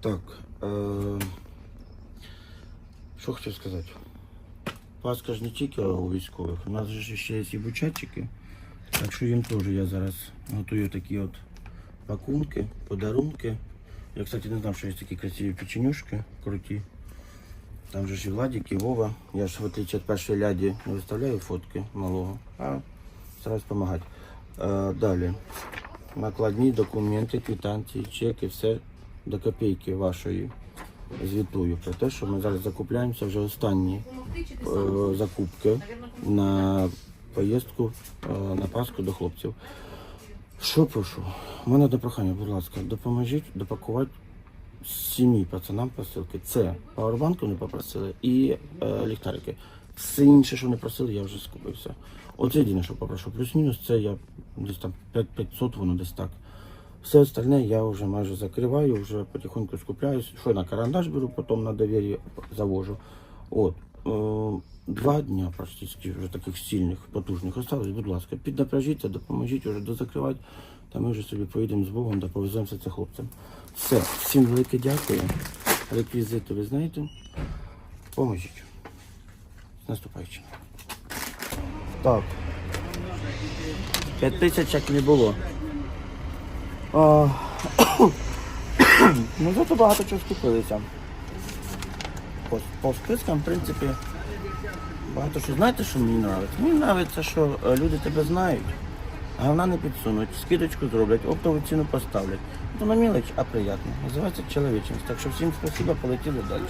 Так. Е... Що хотів сказати? Паска ж не тільки у військових, у нас же ще є і бучатчики. Так що їм теж я зараз готую такі от пакунки, подарунки. Я, кстати, не знав, що є такі красиві печенюшки круті. Там же ж і Владик, і Вова. Я ж в отличие від першої ляді не виставляю фотки малого, а стараюсь допомагати. Е, далі. Накладні документи, квитанції, чеки, все до копійки вашої звітую про те, що ми зараз закупляємося вже останні е, закупки на поїздку е, на Пасху до хлопців. Що прошу? У мене одне прохання, будь ласка, допоможіть допакувати сім'ї пацанам посилки. Це пауербанку не попросили і е, ліхтарики. Все інше, що не просили, я вже скупився. Оце єдине, що попрошу. Плюс-мінус, це я десь там 5500, воно десь так. Все остальне я вже майже закриваю, вже потихоньку скупляюсь. Що на карандаш беру, потім на довір'я завожу. От. Е, два дня практично вже таких сильних, потужних осталось. Будь ласка, піднапряжіться, допоможіть вже дозакривати. Та ми вже собі поїдемо з Богом та повеземося це хлопцям. Все, всім велике дякую. Реквізити ви знаєте. Поможіть. З наступаючим. Так. П'ять тисяч як не було. Ну зато багато чого скупилися. По, по спискам, в принципі, багато що. Знаєте, що мені подобається? Мені подобається, що е, люди тебе знають, а вона не підсунуть, скидочку зроблять, оптову ціну поставлять. Ну, на а приємно. Називається чоловічність. Так що всім спасибо, полетіли далі.